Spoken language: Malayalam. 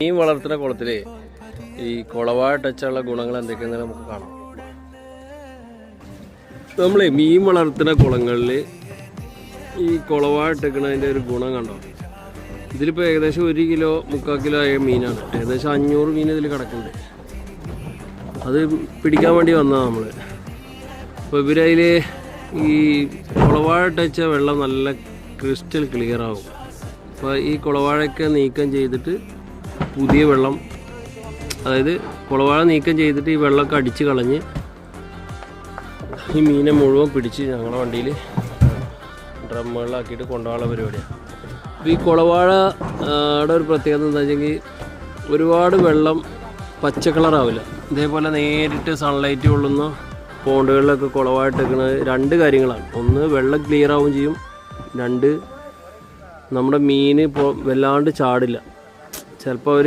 മീൻ വളർത്തുന്ന കുളത്തിൽ ഈ കുളവായ ടച്ചുള്ള ഗുണങ്ങൾ എന്തൊക്കെയാണെന്ന് നമുക്ക് കാണാം. നമ്മൾ മീൻ വളർത്തുന്ന കുളങ്ങളിൽ ഈ കുളവാ ഇട്ടേക്കണതിന്റെ ഒരു ഗുണം കണ്ടോ? ഇതിലിപ്പോൾ ഏകദേശം ഒരു കിലോ മുക്കാൽ കിലോ ആയ മീനാണ്. ഏകദേശം അഞ്ഞൂറ് മീൻ ഇതിൽ കിടക്കുന്നുണ്ട്. അത് പിടിക്കാൻ വേണ്ടി വന്നതാണ് നമ്മൾ അപ്പോൾ ഇവരതിൽ ഈ കുളവാഴട്ട് വെള്ളം നല്ല ക്രിസ്റ്റൽ ക്ലിയർ ആവും. അപ്പോൾ ഈ കുളവാഴയൊക്കെ നീക്കം ചെയ്തിട്ട് പുതിയ വെള്ളം. അതായത് കുളവാഴ നീക്കം ചെയ്തിട്ട് ഈ വെള്ളമൊക്കെ അടിച്ച് കളഞ്ഞ് ഈ മീനെ മുഴുവൻ പിടിച്ച് ഞങ്ങളുടെ വണ്ടിയിൽ ഡ്രമ്മുകളിലാക്കിയിട്ട് കൊണ്ടുപോകാനുള്ള പരിപാടിയാണ് അപ്പോൾ ഈ കുളവാഴയുടെ ഒരു പ്രത്യേകത എന്താ വെച്ചെങ്കിൽ ഒരുപാട് വെള്ളം പച്ച കളറാവില്ല. ഇതേപോലെ നേരിട്ട് സൺലൈറ്റ് കൊള്ളുന്ന പോണ്ടുകളിലൊക്കെ കുളവായിട്ടെടുക്കുന്നത് രണ്ട് കാര്യങ്ങളാണ്. ഒന്ന് വെള്ളം ക്ലിയർ ആവുകയും ചെയ്യും. രണ്ട് നമ്മുടെ മീൻ ഇപ്പോൾ വല്ലാണ്ട് ചാടില്ല. al pobre